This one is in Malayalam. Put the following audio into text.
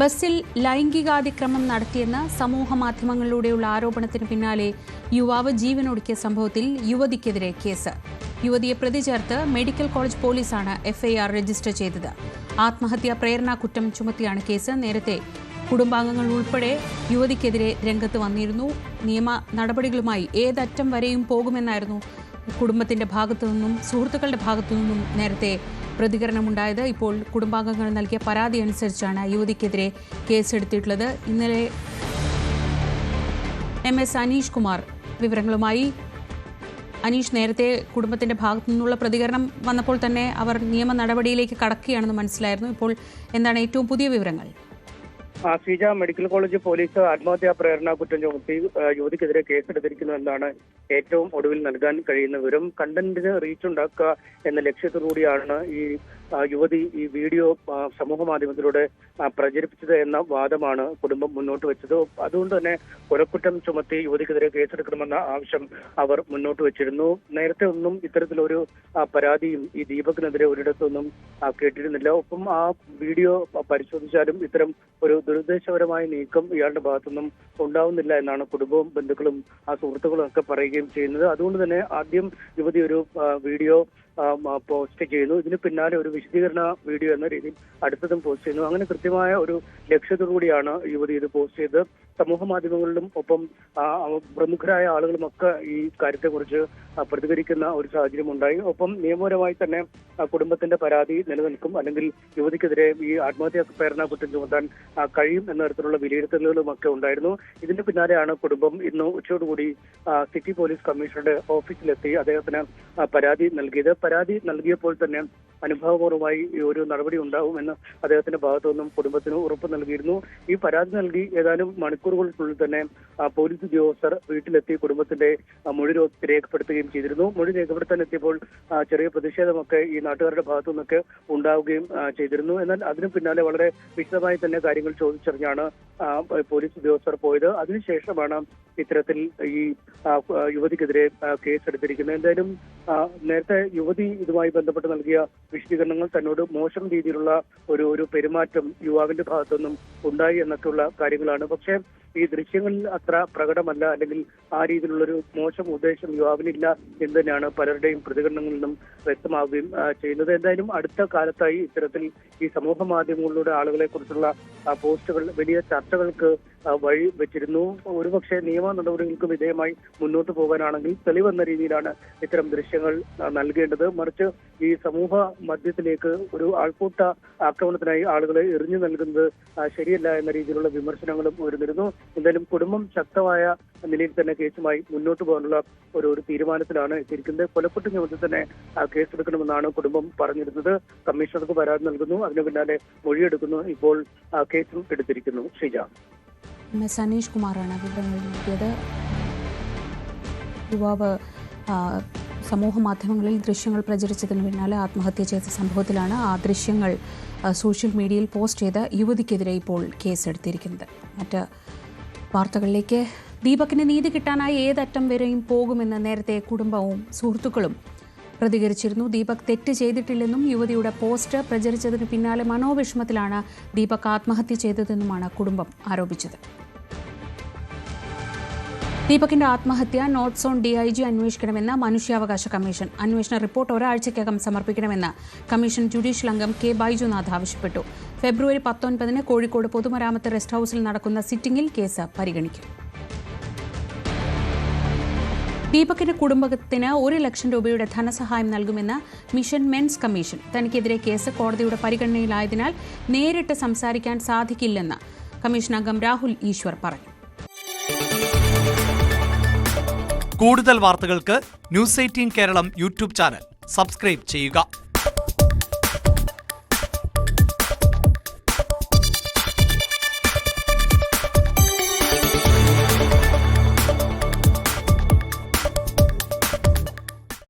ബസ്സിൽ ലൈംഗികാതിക്രമം നടത്തിയെന്ന സമൂഹ മാധ്യമങ്ങളിലൂടെയുള്ള ആരോപണത്തിന് പിന്നാലെ യുവാവ് ജീവനൊടുക്കിയ സംഭവത്തിൽ യുവതിക്കെതിരെ കേസ്. യുവതിയെ പ്രതി ചേർത്ത് മെഡിക്കൽ കോളേജ് പോലീസാണ് എഫ്ഐആർ രജിസ്റ്റർ ചെയ്തത്. ആത്മഹത്യാ പ്രേരണാ കുറ്റം ചുമത്തിയാണ് കേസ്. നേരത്തെ കുടുംബാംഗങ്ങൾ ഉൾപ്പെടെ യുവതിക്കെതിരെ രംഗത്ത് വന്നിരുന്നു. നിയമ നടപടികളുമായി ഏതറ്റം വരെയും പോകുമെന്നായിരുന്നു കുടുംബത്തിന്റെ ഭാഗത്തു നിന്നും സുഹൃത്തുക്കളുടെ ഭാഗത്തു നിന്നും നേരത്തെ പ്രതികരണമുണ്ടായത്. ഇപ്പോൾ കുടുംബാംഗങ്ങൾ നൽകിയ പരാതി അനുസരിച്ചാണ് യുവതിക്കെതിരെ കേസെടുത്തിട്ടുള്ളത്. ഇന്നലെ എം എസ് അനീഷ് കുമാർ വിവരങ്ങളുമായി. അനീഷ് നേരത്തെ കുടുംബത്തിന്റെ ഭാഗത്തു നിന്നുള്ള പ്രതികരണം വന്നപ്പോൾ തന്നെ അവർ നിയമ നടപടിയിലേക്ക് കടക്കുകയാണെന്ന് മനസ്സിലായിരുന്നു. ഇപ്പോൾ എന്താണ് ഏറ്റവും പുതിയ വിവരങ്ങൾ? ആ, ശ്രീജ മെഡിക്കൽ കോളേജ് പോലീസ് ആത്മഹത്യാ പ്രേരണ കുറ്റം ചുമത്തി യുവതിക്കെതിരെ കേസെടുത്തിരിക്കുന്നു എന്നാണ് ഏറ്റവും ഒടുവിൽ നൽകാൻ കഴിയുന്ന വിവരം കണ്ടന്റിന് റീച്ച് ഉണ്ടാക്കുക എന്ന ലക്ഷ്യത്തോടുകൂടിയാണ് ഈ യുവതി ഈ വീഡിയോ സമൂഹ മാധ്യമത്തിലൂടെ പ്രചരിപ്പിച്ചത് എന്ന വാദമാണ് കുടുംബം മുന്നോട്ട് വെച്ചത്. അതുകൊണ്ട് തന്നെ കൊലക്കുറ്റം ചുമത്തി യുവതിക്കെതിരെ കേസെടുക്കണമെന്ന ആവശ്യം അവർ മുന്നോട്ട് വെച്ചിരുന്നു. നേരത്തെ ഒന്നും ഇത്തരത്തിലൊരു പരാതിയും ഈ ദീപകിനെതിരെ ഒരിടത്തൊന്നും കേട്ടിരുന്നില്ല. ഒപ്പം ആ വീഡിയോ പരിശോധിച്ചാലും ഇത്തരം ഒരു ദുരുദ്ദേശപരമായ നീക്കം ഇയാളുടെ ഭാഗത്തുനിന്നും ഉണ്ടാവുന്നില്ല എന്നാണ് കുടുംബവും ബന്ധുക്കളും ആ സുഹൃത്തുക്കളും ഒക്കെ പറയുകയും ചെയ്യുന്നത്. അതുകൊണ്ട് തന്നെ ആദ്യം യുവതി ഒരു വീഡിയോ പോസ്റ്റ് ചെയ്യുന്നു ഇതിന് പിന്നാലെ ഒരു വിശദീകരണ വീഡിയോ എന്ന രീതിയിൽ അടുത്തതും പോസ്റ്റ് ചെയ്യുന്നു. അങ്ങനെ കൃത്യമായ ഒരു ലക്ഷ്യത്തോടു കൂടിയാണ് യുവതി ഇത് പോസ്റ്റ് ചെയ്ത് സമൂഹ മാധ്യമങ്ങളിലും ഒപ്പം പ്രമുഖരായ ആളുകളുമൊക്കെ ഈ കാര്യത്തെക്കുറിച്ച് പ്രതികരിക്കുന്ന ഒരു സാഹചര്യം ഉണ്ടായി ഒപ്പം നിയമപരമായി തന്നെ കുടുംബത്തിന്റെ പരാതി നിലനിൽക്കും. അല്ലെങ്കിൽ യുവതിക്കെതിരെ ഈ ആത്മഹത്യാ പ്രേരണ കുറ്റം ചുമത്താൻ കഴിയും എന്ന തരത്തിലുള്ള വിലയിരുത്തലുകളുമൊക്കെ ഉണ്ടായിരുന്നു. ഇതിന്റെ പിന്നാലെയാണ് കുടുംബം ഇന്ന് ഉച്ചയോടുകൂടി സിറ്റി പോലീസ് കമ്മീഷണറുടെ ഓഫീസിലെത്തി അദ്ദേഹത്തിന് പരാതി നൽകിയത്. പരാതി നൽകിയപ്പോൾ തന്നെ അനുഭാവപൂർവമായി ഒരു നടപടി ഉണ്ടാവുമെന്ന് അദ്ദേഹത്തിന്റെ ഭാഗത്തു നിന്നും കുടുംബത്തിന് ഉറപ്പ് നൽകിയിരുന്നു. ഈ പരാതി നൽകി ഏതാനും മണിക്കൂറുകൾക്കുള്ളിൽ തന്നെ പോലീസ് ഉദ്യോഗസ്ഥർ വീട്ടിലെത്തി കുടുംബത്തിന്റെ മൊഴി രേഖപ്പെടുത്തുകയും ചെയ്തിരുന്നു. മൊഴി രേഖപ്പെടുത്താൻ എത്തിയപ്പോൾ ചെറിയ പ്രതിഷേധമൊക്കെ ഈ നാട്ടുകാരുടെ ഭാഗത്തു നിന്നൊക്കെ ഉണ്ടാവുകയും ചെയ്തിരുന്നു. എന്നാൽ അതിനു പിന്നാലെ വളരെ വിശദമായി തന്നെ കാര്യങ്ങൾ ചോദിച്ചറിഞ്ഞാണ് പോലീസ് ഉദ്യോഗസ്ഥർ പോയത്. അതിനുശേഷമാണ് ഇത്തരത്തിൽ ഈ യുവതിക്കെതിരെ കേസ് കേസെടുത്തിരിക്കുന്നത്. എന്തായാലും നേരത്തെ യുവതി ഇതുമായി ബന്ധപ്പെട്ട് നൽകിയ വിശദീകരണങ്ങൾ തന്നോട് മോശം രീതിയിലുള്ള ഒരു ഒരു പെരുമാറ്റം യുവാവിന്റെ ഭാഗത്തുനിന്നും ഉണ്ടായി എന്നൊക്കെയുള്ള കാര്യങ്ങളാണ്. പക്ഷേ ഈ ദൃശ്യങ്ങളിൽ അത്ര പ്രകടമല്ല. അല്ലെങ്കിൽ ആ രീതിയിലുള്ളൊരു മോശം ഉദ്ദേശം യുവാവിനില്ല എന്ന് തന്നെയാണ് പലരുടെയും പ്രതികരണങ്ങളിൽ നിന്നും വ്യക്തമാവുകയും ചെയ്യുന്നത്. എന്തായാലും അടുത്ത കാലത്തായി ഇത്തരത്തിൽ ഈ സമൂഹ മാധ്യമങ്ങളിലൂടെ ആളുകളെ കുറിച്ചുള്ള പോസ്റ്റുകൾ വലിയ ചർച്ചകൾക്ക് വഴി വെച്ചിരുന്നു. ഒരുപക്ഷെ നിയമ നടപടികൾക്ക് വിധേയമായി മുന്നോട്ട് പോകാനാണെങ്കിൽ തെളിവെന്ന രീതിയിലാണ് ഇത്തരം ദൃശ്യങ്ങൾ നൽകേണ്ടത്. മറിച്ച് ഈ സമൂഹ മധ്യത്തിലേക്ക് ഒരു ആൾക്കൂട്ട ആക്രമണത്തിനായി ആളുകളെ എറിഞ്ഞു നൽകുന്നത് ശരിയല്ല എന്ന രീതിയിലുള്ള വിമർശനങ്ങളും ഉയർന്നിരുന്നു. എന്തായാലും കുടുംബം ശക്തമായ നിലയിൽ തന്നെ കേസുമായി മുന്നോട്ട് പോകാനുള്ള ഒരു ഒരു തീരുമാനത്തിലാണ് എത്തിയിരിക്കുന്നത്. കൊലപ്പെട്ട ചുമത്തിൽ തന്നെ കേസെടുക്കണമെന്നാണ് കുടുംബം പറഞ്ഞിരുന്നത്. കമ്മീഷണർക്ക് പരാതി നൽകുന്നു. അതിനു പിന്നാലെ മൊഴിയെടുക്കുന്നു. ഇപ്പോൾ കേസും എടുത്തിരിക്കുന്നു. ഷീജ. എം അനീഷ് കുമാറാണ് വിവരങ്ങൾ നൽകിയത് യുവാവ് സമൂഹ മാധ്യമങ്ങളിൽ ദൃശ്യങ്ങൾ പ്രചരിച്ചതിന് പിന്നാലെ ആത്മഹത്യ ചെയ്ത സംഭവത്തിലാണ് ആ ദൃശ്യങ്ങൾ സോഷ്യൽ മീഡിയയിൽ പോസ്റ്റ് ചെയ്ത് യുവതിക്കെതിരെ ഇപ്പോൾ കേസെടുത്തിരിക്കുന്നത്. മറ്റ് വാർത്തകളിലേക്ക്. ദീപകിന് നീതി കിട്ടാനായി ഏതറ്റം വരെയും പോകുമെന്ന് നേരത്തെ കുടുംബവും സുഹൃത്തുക്കളും പ്രതികരിച്ചിരുന്നു. ദീപക് തെറ്റ് ചെയ്തിട്ടില്ലെന്നും യുവതിയുടെ പോസ്റ്റ് പ്രചരിച്ചതിന് പിന്നാലെ മനോവിഷമത്തിലാണ് ദീപക് ആത്മഹത്യ ചെയ്തതെന്നുമാണ് കുടുംബം ആരോപിച്ചത്. ദീപകിന്റെ ആത്മഹത്യ note zone D I G അന്വേഷിക്കണമെന്ന് മനുഷ്യാവകാശ കമ്മീഷൻ. അന്വേഷണ റിപ്പോർട്ട് ഒരാഴ്ചയ്ക്കകം സമർപ്പിക്കണമെന്ന് കമ്മീഷൻ ജുഡീഷ്യൽ അംഗം കെ ബൈജുനാഥ് ആവശ്യപ്പെട്ടു. ഫെബ്രുവരി പത്തൊൻപതിന് കോഴിക്കോട് പൊതുമരാമത്ത് റെസ്റ്റ് ഹൌസിൽ നടക്കുന്ന സിറ്റിംഗിൽ കേസ് പരിഗണിക്കും. ദീപകിന്റെ കുടുംബത്തിന് ഒരു ലക്ഷം രൂപയുടെ ധനസഹായം നൽകുമെന്ന് മിഷൻ മെൻസ് കമ്മീഷൻ. തനിക്കെതിരെ കേസ് കോടതിയുടെ പരിഗണനയിലായതിനാൽ നേരിട്ട് സംസാരിക്കാൻ സാധിക്കില്ലെന്ന് കമ്മീഷൻ അംഗം രാഹുൽ ഈശ്വർ പറഞ്ഞു. കൂടുതൽ വാർത്തകൾക്ക് news eighteen Keralam YouTube channel. Subscribe ചെയ്യുക.